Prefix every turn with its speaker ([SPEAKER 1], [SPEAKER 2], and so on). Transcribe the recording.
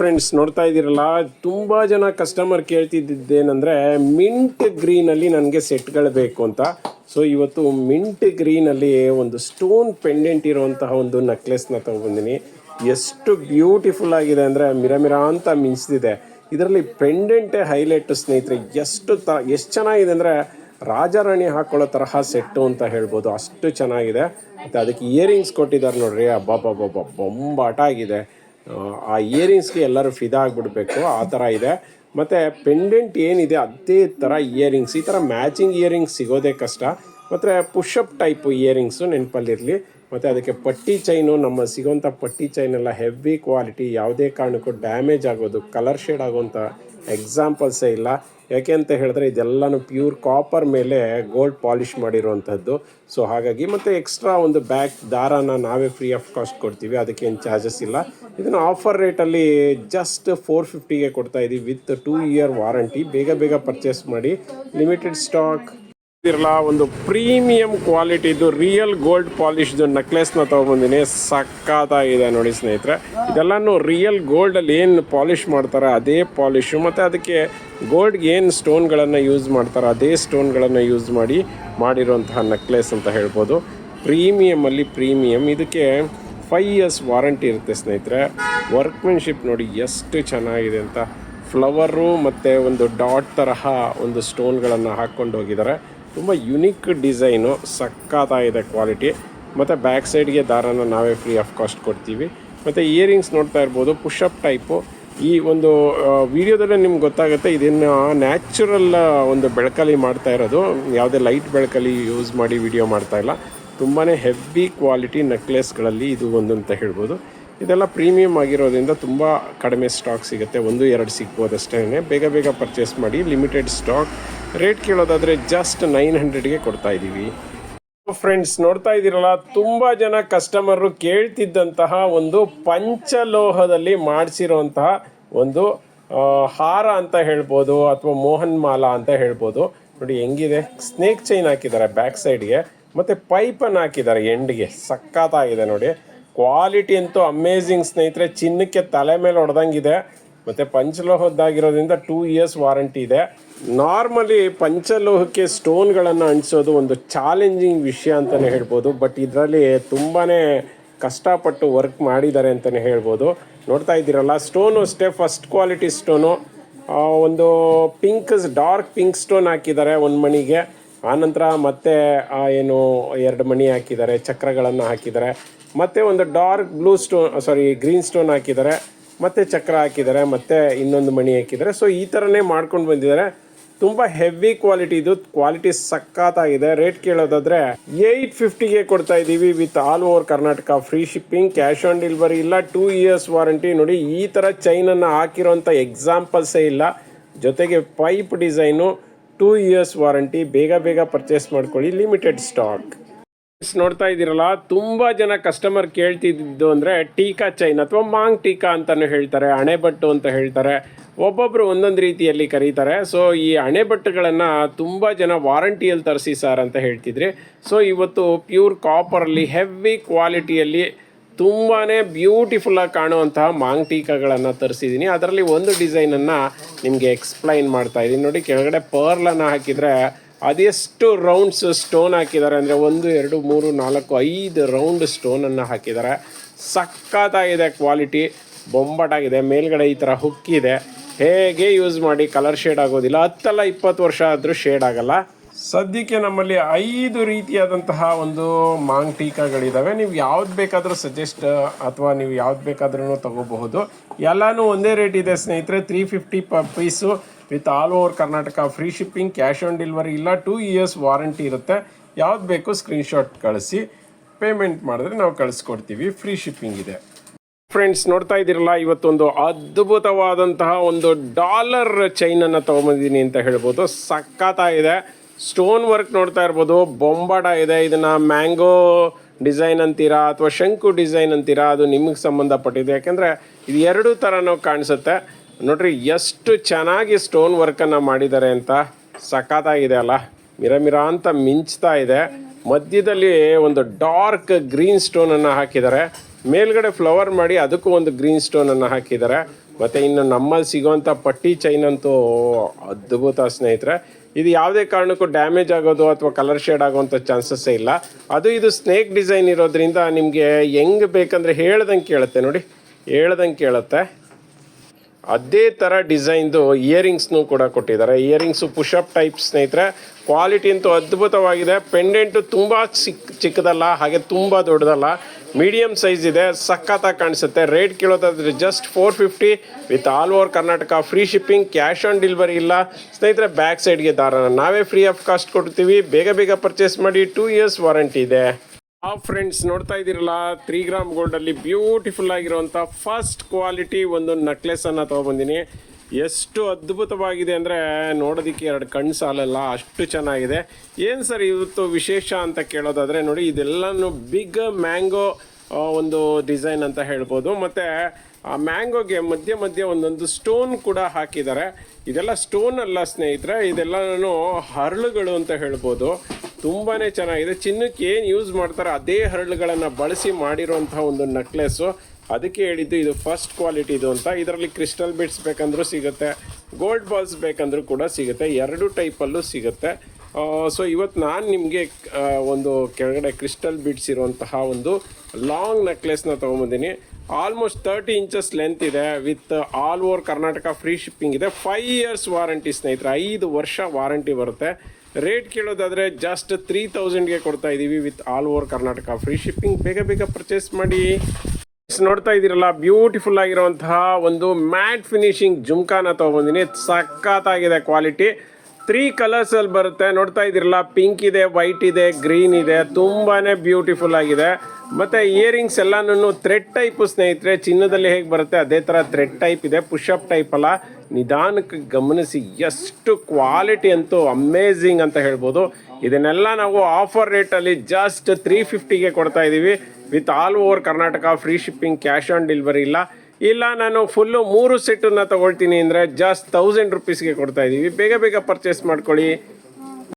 [SPEAKER 1] Friends ನೋಡ್ತಾ ಇದ್ದೀರಲ್ಲ, ತುಂಬ ಜನ ಕಸ್ಟಮರ್ ಕೇಳ್ತಿದ್ದೇನೆಂದರೆ ಮಿಂಟ್ ಗ್ರೀನಲ್ಲಿ ನನಗೆ ಸೆಟ್ಗಳು ಬೇಕು ಅಂತ. ಸೊ ಇವತ್ತು ಮಿಂಟ್ ಗ್ರೀನಲ್ಲಿ ಒಂದು ಸ್ಟೋನ್ ಪೆಂಡೆಂಟ್ ಇರುವಂತಹ ಒಂದು ನೆಕ್ಲೆಸ್ನ ತೊಗೊಂಬಂದಿನಿ ಎಷ್ಟು ಬ್ಯೂಟಿಫುಲ್ ಆಗಿದೆ ಅಂದರೆ, ಮಿರಮಿರ ಅಂತ ಮಿಂಚ್ತಿದೆ. ಇದರಲ್ಲಿ ಪೆಂಡೆಂಟೇ ಹೈಲೈಟ್ ಸ್ನೇಹಿತರೆ, ಎಷ್ಟು ತ, ಎಷ್ಟು ಚೆನ್ನಾಗಿದೆ ಅಂದರೆ, ರಾಜಾರಾಣಿ ಹಾಕೊಳ್ಳೋ ತರಹ ಸೆಟ್ಟು ಅಂತ ಹೇಳ್ಬೋದು. ಅಷ್ಟು ಚೆನ್ನಾಗಿದೆ. ಮತ್ತು ಅದಕ್ಕೆ ಇಯರಿಂಗ್ಸ್ ಕೊಟ್ಟಿದ್ದಾರೆ ನೋಡ್ರಿ. ಅಬ್ಬಬ್ಬಬ್ಬ ಬೊಂಬಾಟ ಆಗಿದೆ ಆ ಇಯರಿಂಗ್ಸ್ಗೆ ಎಲ್ಲರೂ ಫಿದಾ ಆಗಿಬಿಡ್ಬೇಕು, ಆ ಥರ ಇದೆ. ಮತ್ತು ಪೆಂಡೆಂಟ್ ಏನಿದೆ, ಅದೇ ಥರ ಇಯರಿಂಗ್ಸ್ ಈ ಥರ ಮ್ಯಾಚಿಂಗ್ ಇಯರಿಂಗ್ಸ್ ಸಿಗೋದೇ ಕಷ್ಟ. ಮತ್ತು ಪುಷಪ್ ಟೈಪ್ ಇಯರಿಂಗ್ಸು ನೆನಪಲ್ಲಿರಲಿ. ಮತ್ತು ಅದಕ್ಕೆ ಪಟ್ಟಿ ಚೈನು ನಮ್ಮ ಸಿಗೋಂಥ ಪಟ್ಟಿ ಚೈನೆಲ್ಲ ಹೆವಿ ಕ್ವಾಲಿಟಿ ಯಾವುದೇ ಕಾರಣಕ್ಕೂ ಡ್ಯಾಮೇಜ್ ಆಗೋದು ಕಲರ್ ಶೇಡ್ ಆಗೋಂಥ ಎಕ್ಸಾಂಪಲ್ಸೇ ಇಲ್ಲ. ಯಾಕೆ ಅಂತ ಹೇಳಿದ್ರೆ ಇದೆಲ್ಲನೂ ಪ್ಯೂರ್ ಕಾಪರ್ ಮೇಲೆ ಗೋಲ್ಡ್ ಪಾಲಿಷ್ ಮಾಡಿರುವಂಥದ್ದು ಸೊ ಹಾಗಾಗಿ ಮತ್ತು ಎಕ್ಸ್ಟ್ರಾ ಒಂದು ಬ್ಯಾಕ್ ದಾರಾನ ನಾವೇ ಫ್ರೀ ಆಫ್ ಕಾಸ್ಟ್ ಕೊಡ್ತೀವಿ. ಅದಕ್ಕೇನು ಚಾರ್ಜಸ್ ಇಲ್ಲ. ಇದನ್ನು ಆಫರ್ ರೇಟಲ್ಲಿ ಜಸ್ಟ್ ಫೋರ್ ಫಿಫ್ಟಿಗೆ ಕೊಡ್ತಾ ಇದ್ದೀವಿ ವಿತ್ ಟೂ ಇಯರ್ ವಾರಂಟಿ ಬೇಗ ಬೇಗ ಪರ್ಚೇಸ್ ಮಾಡಿ. ಲಿಮಿಟೆಡ್ ಸ್ಟಾಕ್ ಇರಲ್ಲ ಒಂದು ಪ್ರೀಮಿಯಂ ಕ್ವಾಲಿಟಿದು ರಿಯಲ್ ಗೋಲ್ಡ್ ಪಾಲಿಶ್ದು ನೆಕ್ಲೆಸ್ನ ತೊಗೊಂಬಂದಿನಿ. ಸಕ್ಕತ್ತಾಗಿದೆ ನೋಡಿ ಸ್ನೇಹಿತರೆ. ಇದೆಲ್ಲನೂ ರಿಯಲ್ ಗೋಲ್ಡಲ್ಲಿ ಏನು ಪಾಲಿಶ್ ಮಾಡ್ತಾರೆ ಅದೇ ಪಾಲಿಶು, ಮತ್ತು ಅದಕ್ಕೆ ಗೋಲ್ಡ್ಗೆ ಏನು ಸ್ಟೋನ್ಗಳನ್ನು ಯೂಸ್ ಮಾಡ್ತಾರೆ ಅದೇ ಸ್ಟೋನ್ಗಳನ್ನು ಯೂಸ್ ಮಾಡಿ ಮಾಡಿರುವಂತಹ ನೆಕ್ಲೆಸ್ ಅಂತ ಹೇಳ್ಬೋದು. ಪ್ರೀಮಿಯಮಲ್ಲಿ ಪ್ರೀಮಿಯಂ. ಇದಕ್ಕೆ ಫೈವ್ ಇಯರ್ಸ್ ವಾರಂಟಿ ಇರುತ್ತೆ ಸ್ನೇಹಿತರೆ. ವರ್ಕ್ಮೆನ್ಶಿಪ್ ನೋಡಿ ಎಷ್ಟು ಚೆನ್ನಾಗಿದೆ ಅಂತ. ಫ್ಲವರು ಮತ್ತು ಒಂದು ಡಾಟ್ ತರಹ ಒಂದು ಸ್ಟೋನ್ಗಳನ್ನು ಹಾಕ್ಕೊಂಡು ಹೋಗಿದ್ದಾರೆ. ತುಂಬ ಯುನಿಕ್ ಡಿಸೈನು ಸಕ್ಕತ್ತಾಗಿದೆ ಕ್ವಾಲಿಟಿ ಮತ್ತು ಬ್ಯಾಕ್ ಸೈಡ್ಗೆ ದಾರನ ನಾವೇ ಫ್ರೀ ಆಫ್ ಕಾಸ್ಟ್ ಕೊಡ್ತೀವಿ. ಮತ್ತು ಇಯರಿಂಗ್ಸ್ ನೋಡ್ತಾ ಇರ್ಬೋದು ಪುಷಪ್ ಟೈಪು ಈ ಒಂದು ವಿಡಿಯೋದಲ್ಲೇ ನಿಮ್ಗೆ ಗೊತ್ತಾಗುತ್ತೆ ಇದನ್ನು ನ್ಯಾಚುರಲ್ ಒಂದು ಬೆಳಕಲ್ಲಿ ಮಾಡ್ತಾ ಇರೋದು. ಯಾವುದೇ ಲೈಟ್ ಬೆಳಕಲ್ಲಿ ಯೂಸ್ ಮಾಡಿ ವಿಡಿಯೋ ಮಾಡ್ತಾ ಇಲ್ಲ. ತುಂಬಾ ಹೆವಿ ಕ್ವಾಲಿಟಿ ನೆಕ್ಲೆಸ್ಗಳಲ್ಲಿ ಇದು ಒಂದು ಅಂತ ಹೇಳ್ಬೋದು. ಇದೆಲ್ಲ ಪ್ರೀಮಿಯಂ ಆಗಿರೋದ್ರಿಂದ ತುಂಬ ಕಡಿಮೆ ಸ್ಟಾಕ್ ಸಿಗುತ್ತೆ. ಒಂದು, ಎರಡು ಸಿಗ್ಬೋದು ಅಷ್ಟೇ ಬೇಗ ಬೇಗ ಪರ್ಚೇಸ್ ಮಾಡಿ ಲಿಮಿಟೆಡ್ ಸ್ಟಾಕ್ ರೇಟ್ ಕೇಳೋದಾದರೆ ಜಸ್ಟ್ ನೈನ್ ಹಂಡ್ರೆಡ್ಗೆ ಕೊಡ್ತಾ ಇದ್ದೀವಿ ಫ್ರೆಂಡ್ಸ್ ನೋಡ್ತಾ ಇದ್ದೀರಲ್ಲ, ತುಂಬ ಜನ ಕಸ್ಟಮರು ಕೇಳ್ತಿದ್ದಂತಹ ಒಂದು ಪಂಚಲೋಹದಲ್ಲಿ ಮಾಡಿಸಿರುವಂತಹ ಒಂದು ಹಾರ ಅಂತ ಹೇಳ್ಬೋದು, ಅಥವಾ ಮೋಹನ್ ಮಾಲಾ ಅಂತ ಹೇಳ್ಬೋದು. ನೋಡಿ, ಹೆಂಗಿದೆ? ಸ್ನೇಕ್ ಚೈನ್ ಹಾಕಿದ್ದಾರೆ ಬ್ಯಾಕ್ ಸೈಡ್ಗೆ ಮತ್ತು ಪೈಪನ್ನು ಹಾಕಿದ್ದಾರೆ ಎಂಡ್ಗೆ ಸಕ್ಕತ್ತಾಗಿದೆ ನೋಡಿ. ಕ್ವಾಲಿಟಿ ಅಂತೂ ಅಮೇಝಿಂಗ್ ಸ್ನೇಹಿತರೆ, ಚಿನ್ನಕ್ಕೆ ತಲೆ ಮೇಲೆ ಹೊಡೆದಂಗಿದೆ. ಮತ್ತು ಪಂಚಲೋಹದ್ದಾಗಿರೋದ್ರಿಂದ ಟೂ ಇಯರ್ಸ್ ವಾರಂಟಿ ಇದೆ. ನಾರ್ಮಲಿ ಪಂಚಲೋಹಕ್ಕೆ ಸ್ಟೋನ್ಗಳನ್ನು ಅಂಟಿಸೋದು ಒಂದು ಚಾಲೆಂಜಿಂಗ್ ವಿಷಯ ಅಂತಲೇ ಹೇಳ್ಬೋದು. ಬಟ್ ಇದರಲ್ಲಿ ತುಂಬಾ ಕಷ್ಟಪಟ್ಟು ವರ್ಕ್ ಮಾಡಿದ್ದಾರೆ ಅಂತಲೇ ಹೇಳ್ಬೋದು. ನೋಡ್ತಾ ಇದ್ದೀರಲ್ಲ ಸ್ಟೋನು ಅಷ್ಟೇ ಫಸ್ಟ್ ಕ್ವಾಲಿಟಿ ಸ್ಟೋನು ಒಂದು ಪಿಂಕ್ ಡಾರ್ಕ್ ಪಿಂಕ್ ಸ್ಟೋನ್ ಹಾಕಿದ್ದಾರೆ ಒಂದು ಮಣಿಗೆ. ಆನಂತರ ಮತ್ತೆ ಏನು, ಎರಡು ಮಣಿ ಹಾಕಿದ್ದಾರೆ, ಚಕ್ರಗಳನ್ನು ಹಾಕಿದ್ದಾರೆ. ಮತ್ತೆ ಒಂದು dark blue stone sorry green stone ಹಾಕಿದ್ದಾರೆ. ಮತ್ತೆ ಚಕ್ರ ಹಾಕಿದ್ದಾರೆ, ಮತ್ತೆ ಇನ್ನೊಂದು ಮಣಿ ಹಾಕಿದ್ದಾರೆ. ಸೊ ಈ ಥರನೇ ಮಾಡ್ಕೊಂಡು ಬಂದಿದ್ದಾರೆ. ತುಂಬ ಹೆವಿ ಕ್ವಾಲಿಟಿ ಇದು. ಕ್ವಾಲಿಟಿ ಸಖತ್ತಾಗಿದೆ. ರೇಟ್ ಕೇಳೋದಾದ್ರೆ ಏಯ್ಟ್ ಫಿಫ್ಟಿಗೆ ಕೊಡ್ತಾ ಇದ್ದೀವಿ with all over Karnataka free shipping cash on delivery ಇಲ್ಲ. ಟೂ ಇಯರ್ಸ್ ವಾರಂಟಿ ನೋಡಿ, ಈ ಥರ ಚೈನನ್ನು ಹಾಕಿರೋಂಥ ಎಕ್ಸಾಂಪಲ್ಸೇ ಇಲ್ಲ. ಜೊತೆಗೆ pipe design two years warranty ಬೇಗ ಬೇಗ ಪರ್ಚೇಸ್ ಮಾಡ್ಕೊಳ್ಳಿ. ಲಿಮಿಟೆಡ್ ಸ್ಟಾಕ್ ನೋಡ್ತಾ ಇದ್ದೀರಲ್ಲ, ತುಂಬ ಜನ ಕಸ್ಟಮರ್ ಕೇಳ್ತಿದ್ದು ಅಂದರೆ ಟೀಕಾ ಚೈನ್ ಅಥವಾ ಮಾಂಗ್ ಟೀಕಾ ಅಂತಲೂ ಹೇಳ್ತಾರೆ ಅಣೆಬಟ್ಟು ಅಂತ ಹೇಳ್ತಾರೆ ಒಬ್ಬೊಬ್ಬರು ಒಂದೊಂದು ರೀತಿಯಲ್ಲಿ ಕರೀತಾರೆ. ಸೊ ಈ ಅಣೆಬಟ್ಟುಗಳನ್ನು ತುಂಬ ಜನ ವಾರಂಟಿಯಲ್ಲಿ ತರಿಸಿ ಸರ್ ಅಂತ ಹೇಳ್ತಿದ್ರಿ. ಸೊ ಇವತ್ತು ಪ್ಯೂರ್ ಕಾಪರಲ್ಲಿ ಹೆವಿ ಕ್ವಾಲಿಟಿಯಲ್ಲಿ ತುಂಬಾ ಬ್ಯೂಟಿಫುಲ್ಲಾಗಿ ಕಾಣುವಂತಹ ಮಾಂಗ್ ಟೀಕಾಗಳನ್ನು ತರಿಸಿದ್ದೀನಿ. ಅದರಲ್ಲಿ ಒಂದು ಡಿಸೈನನ್ನು ನಿಮಗೆ ಎಕ್ಸ್ಪ್ಲೈನ್ ಮಾಡ್ತಾ ಇದ್ದೀನಿ. ನೋಡಿ, ಕೆಳಗಡೆ ಪರ್ಲನ್ನು ಹಾಕಿದರೆ ಅದೆಷ್ಟು ರೌಂಡ್ಸ್ ಸ್ಟೋನ್ ಹಾಕಿದ್ದಾರೆ ಅಂದರೆ ಒಂದು, ಎರಡು, ಮೂರು, ನಾಲ್ಕು, ಐದು ರೌಂಡ್ ಸ್ಟೋನನ್ನು ಹಾಕಿದ್ದಾರೆ. ಸಖತ್ತಾಗಿದೆ ಕ್ವಾಲಿಟಿ ಬೊಂಬಟಾಗಿದೆ, ಮೇಲ್ಗಡೆ ಈ ಥರ ಹುಕ್ಕಿದೆ ಹೇಗೆ ಯೂಸ್ ಮಾಡಿ ಕಲರ್ ಶೇಡ್ ಆಗೋದಿಲ್ಲ. ಹತ್ತಲ್ಲ ಇಪ್ಪತ್ತು ವರ್ಷ ಆದರೂ ಶೇಡ್ ಆಗಲ್ಲ. ಸದ್ಯಕ್ಕೆ ನಮ್ಮಲ್ಲಿ ಐದು ರೀತಿಯಾದಂತಹ ಒಂದು ಮಾಂಗ್ ಟೀಕಾಗಳಿದ್ದಾವೆ ನೀವು ಯಾವ್ದು ಬೇಕಾದರೂ ಸಜೆಸ್ಟ್ ಅಥವಾ ನೀವು ಯಾವ್ದು ಬೇಕಾದ್ರೂ ತಗೋಬಹುದು. ಎಲ್ಲನೂ ಒಂದೇ ರೇಟ್ ಇದೆ, ಸ್ನೇಹಿತರೆ. ತ್ರೀ ಫಿಫ್ಟಿ ಪ piece with all over Karnataka free shipping cash on delivery ಇಲ್ಲ ಟೂ ಇಯರ್ಸ್ ವಾರಂಟಿ ಇರುತ್ತೆ. ಯಾವ್ದು ಬೇಕು ಸ್ಕ್ರೀನ್ಶಾಟ್ ಕಳಿಸಿ. ಪೇಮೆಂಟ್ ಮಾಡಿದ್ರೆ ನಾವು ಕಳಿಸ್ಕೊಡ್ತೀವಿ. ಫ್ರೀ ಶಿಪ್ಪಿಂಗ್ ಇದೆ. ಫ್ರೆಂಡ್ಸ್ ನೋಡ್ತಾ ಇದ್ದೀರಲ್ಲ, ಇವತ್ತೊಂದು ಅದ್ಭುತವಾದಂತಹ ಒಂದು ಡಾಲರ್ ಚೈನನ್ನು ತೊಗೊಂಬಂದಿದ್ದೀನಿ ಅಂತ ಹೇಳ್ಬೋದು. ಇದೆ ಸ್ಟೋನ್ ವರ್ಕ್ ನೋಡ್ತಾ ಇರ್ಬೋದು. ಬೊಂಬಾಡ ಇದೆ. ಇದನ್ನು ಮ್ಯಾಂಗೋ ಡಿಸೈನ್ ಅಂತೀರಾ ಅಥವಾ ಶಂಕು ಡಿಸೈನ್ ಅಂತೀರಾ, ಅದು ನಿಮಗೆ ಸಂಬಂಧಪಟ್ಟಿದೆ ಯಾಕೆಂದರೆ ಇದು ಎರಡೂ ಥರನೂ ಕಾಣಿಸುತ್ತೆ. ನೋಡ್ರಿ, ಎಷ್ಟು ಚೆನ್ನಾಗಿ ಸ್ಟೋನ್ ವರ್ಕನ್ನು ಮಾಡಿದ್ದಾರೆ ಅಂತ ಸಖತ್ತಾಗಿದೆ ಅಲ್ಲ? ಮಿರ ಮಿರ ಅಂತ ಮಿಂಚ್ತಾ ಇದೆ. ಮಧ್ಯದಲ್ಲಿ ಒಂದು ಡಾರ್ಕ್ ಗ್ರೀನ್ ಸ್ಟೋನನ್ನು ಹಾಕಿದ್ದಾರೆ. ಮೇಲ್ಗಡೆ ಫ್ಲವರ್ ಮಾಡಿ ಅದಕ್ಕೂ ಒಂದು ಗ್ರೀನ್ ಸ್ಟೋನನ್ನು ಹಾಕಿದ್ದಾರೆ. ಮತ್ತು ಇನ್ನು ನಮ್ಮಲ್ಲಿ ಸಿಗೋವಂಥ ಪಟ್ಟಿ ಚೈನ್ ಅಂತೂ ಅದ್ಭುತ ಸ್ನೇಹಿತರೆ. ಇದು ಯಾವುದೇ ಕಾರಣಕ್ಕೂ ಡ್ಯಾಮೇಜ್ ಆಗೋದು ಅಥವಾ ಕಲರ್ ಶೇಡ್ ಆಗೋವಂಥ ಚಾನ್ಸಸ್ಸೇ ಇಲ್ಲ. ಅದು ಇದು ಸ್ನೇಕ್ ಡಿಸೈನ್ ಇರೋದ್ರಿಂದ ನಿಮಗೆ ಹೆಂಗೆ ಬೇಕಂದರೆ ಹೇಳ್ದಂಗೆ ಕೇಳುತ್ತೆ ನೋಡಿ. ಹೇಳ್ದಂಗೆ ಕೇಳುತ್ತೆ. ಅದೇ ಥರ ಡಿಸೈನ್ದು ಇಯರಿಂಗ್ಸ್ನು ಕೂಡ ಕೊಟ್ಟಿದ್ದಾರೆ. ಇಯರಿಂಗ್ಸು ಪುಷಪ್ ಟೈಪ್ ಸ್ನೇಹಿತರೆ, ಕ್ವಾಲಿಟಿ ಅಂತೂ ಅದ್ಭುತವಾಗಿದೆ. ಪೆಂಡೆಂಟು ತುಂಬ ಚಿಕ್ಕ ಚಿಕ್ಕದಲ್ಲ, ಹಾಗೆ ತುಂಬ ದೊಡ್ಡದಲ್ಲ. ಮೀಡಿಯಮ್ ಸೈಜ್ ಇದೆ, ಸಖತ್ತಾಗಿ ಕಾಣಿಸುತ್ತೆ. Rate ಕೇಳೋದಾದ್ರೆ just four fifty with all over Karnataka. Free shipping, cash on delivery ಇಲ್ಲ. ಸ್ನೇಹಿತರೆ, ಬ್ಯಾಕ್ ಸೈಡ್ಗೆ ದಾರನ. ನಾವೇ ಫ್ರೀ ಆಫ್ ಕಾಸ್ಟ್ ಕೊಡ್ತೀವಿ. ಬೇಗ ಬೇಗ ಪರ್ಚೇಸ್ ಮಾಡಿ ಟೂ ಇಯರ್ಸ್ ವಾರಂಟಿ ಇದೆ. ಆ ಫ್ರೆಂಡ್ಸ್ ನೋಡ್ತಾ ಇದ್ದೀರಲ್ಲ ತ್ರೀ ಗ್ರಾಮ್ ಗೋಲ್ಡಲ್ಲಿ ಬ್ಯೂಟಿಫುಲ್ ಆಗಿರುವಂಥ ಫಸ್ಟ್ ಕ್ವಾಲಿಟಿ ಒಂದು ನೆಕ್ಲೆಸನ್ನು ತೊಗೊಬಂದಿನಿ. ಎಷ್ಟು ಅದ್ಭುತವಾಗಿದೆ ಅಂದರೆ ನೋಡೋದಿಕ್ಕೆ ಎರಡು ಕಣ್ಣು ಸಾಲಲ್ಲ, ಅಷ್ಟು ಚೆನ್ನಾಗಿದೆ. ಏನು ಸರ್ ಇವತ್ತು ವಿಶೇಷ ಅಂತ ಕೇಳೋದಾದರೆ ನೋಡಿ, ಇದೆಲ್ಲನೂ ಬಿಗ್ ಮ್ಯಾಂಗೋ ಒಂದು ಡಿಸೈನ್ ಅಂತ ಹೇಳ್ಬೋದು. ಮತ್ತು, ಆ ಮ್ಯಾಂಗೋಗೆ ಮಧ್ಯೆ ಮಧ್ಯೆ ಒಂದೊಂದು ಸ್ಟೋನ್ ಕೂಡ ಹಾಕಿದ್ದಾರೆ. ಇದೆಲ್ಲ ಸ್ಟೋನ್ ಅಲ್ಲ ಸ್ನೇಹಿತರೆ, ಇದೆಲ್ಲನೂ ಹರಳುಗಳು ಅಂತ ಹೇಳ್ಬೋದು. ತುಂಬಾ ಚೆನ್ನಾಗಿದೆ. ಚಿನ್ನಕ್ಕೆ ಏನು ಯೂಸ್ ಮಾಡ್ತಾರೆ ಅದೇ ಹರಳುಗಳನ್ನು ಬಳಸಿ ಮಾಡಿರುವಂತಹ ಒಂದು ನೆಕ್ಲೆಸ್ಸು ಅದಕ್ಕೆ ಹೇಳಿದ್ದು ಇದು ಫಸ್ಟ್ ಕ್ವಾಲಿಟಿ ಇದು ಅಂತ. ಇದರಲ್ಲಿ ಕ್ರಿಸ್ಟಲ್ ಬಿಟ್ಸ್ ಬೇಕಂದ್ರೂ ಸಿಗುತ್ತೆ. ಗೋಲ್ಡ್ ಬಾಲ್ಸ್ ಬೇಕಂದ್ರೂ ಕೂಡ ಸಿಗುತ್ತೆ. ಎರಡು ಟೈಪಲ್ಲೂ ಸಿಗುತ್ತೆ. ಸೊ ಇವತ್ತು ನಾನು ನಿಮಗೆ ಒಂದು ಕೆಳಗಡೆ ಕ್ರಿಸ್ಟಲ್ ಬಿಟ್ಸ್ ಇರುವಂತಹ ಒಂದು ಲಾಂಗ್ ನೆಕ್ಲೆಸ್ನ ತೊಗೊಂಬಂದಿನಿ. ಆಲ್ಮೋಸ್ಟ್ ತರ್ಟಿ ಇಂಚಸ್ ಲೆಂತ್ ಇದೆ with all over Karnataka free shipping ಇದೆ. ಫೈವ್ ಇಯರ್ಸ್ ವಾರಂಟಿ ಸ್ನೇಹಿತರೆ, ಐದು ವರ್ಷ ವಾರಂಟಿ ಬರುತ್ತೆ. ರೇಟ್ ಕೇಳೋದಾದರೆ ಜಸ್ಟ್ ತ್ರೀ ತೌಸಂಡ್ಗೆ ಕೊಡ್ತಾ ಇದ್ದೀವಿ with all over Karnataka free shipping ಬೇಗ ಬೇಗ ಪರ್ಚೇಸ್ ಮಾಡಿ. ನೋಡ್ತಾ ಇದ್ದೀರಲ್ಲ ಬ್ಯೂಟಿಫುಲ್ ಆಗಿರುವಂತಹ ಒಂದು ಮ್ಯಾಟ್ ಫಿನಿಶಿಂಗ್ ಜುಮ್ಕಾನ ತೊಗೊಂಬಂದಿನಿ. ಸಖತ್ತಾಗಿದೆ ಕ್ವಾಲಿಟಿ ತ್ರೀ ಕಲರ್ಸಲ್ಲಿ ಬರುತ್ತೆ. ನೋಡ್ತಾ ಇದ್ದೀರಲ್ಲ ಪಿಂಕ್ ಇದೆ ವೈಟ್ ಇದೆ ಗ್ರೀನ್ ಇದೆ. ತುಂಬಾ ಬ್ಯೂಟಿಫುಲ್ ಆಗಿದೆ. ಮತ್ತು ಇಯರಿಂಗ್ಸ್ ಎಲ್ಲನೂ ಥ್ರೆಡ್ ಟೈಪು ಸ್ನೇಹಿತರೆ, ಚಿನ್ನದಲ್ಲಿ ಹೇಗೆ ಬರುತ್ತೆ? ಅದೇ ಥರ ಥ್ರೆಡ್ ಟೈಪ್ ಇದೆ ಪುಷಪ್ ಟೈಪ್ ಅಲ್ಲ. ನಿಧಾನಕ್ಕೆ ಗಮನಿಸಿ ಎಷ್ಟು ಕ್ವಾಲಿಟಿ ಅಂತೂ ಅಮೇಝಿಂಗ್ ಅಂತ ಹೇಳ್ಬೋದು. ಇದನ್ನೆಲ್ಲ ನಾವು ಆಫರ್ ರೇಟಲ್ಲಿ ಜಸ್ಟ್ ತ್ರೀ ಫಿಫ್ಟಿಗೆ ಕೊಡ್ತಾ ಇದ್ದೀವಿ with all over Karnataka free shipping cash on delivery ಇಲ್ಲ. ಇಲ್ಲ, ನಾನು ಫುಲ್ಲು ಮೂರು ಸೆಟ್ಟನ್ನು ತಗೊಳ್ತೀನಿ ಅಂದರೆ ಜಸ್ಟ್ ತೌಸಂಡ್ ರುಪೀಸ್ಗೆ ಕೊಡ್ತಾ ಇದ್ದೀವಿ ಬೇಗ ಬೇಗ ಪರ್ಚೇಸ್ ಮಾಡ್ಕೊಳ್ಳಿ.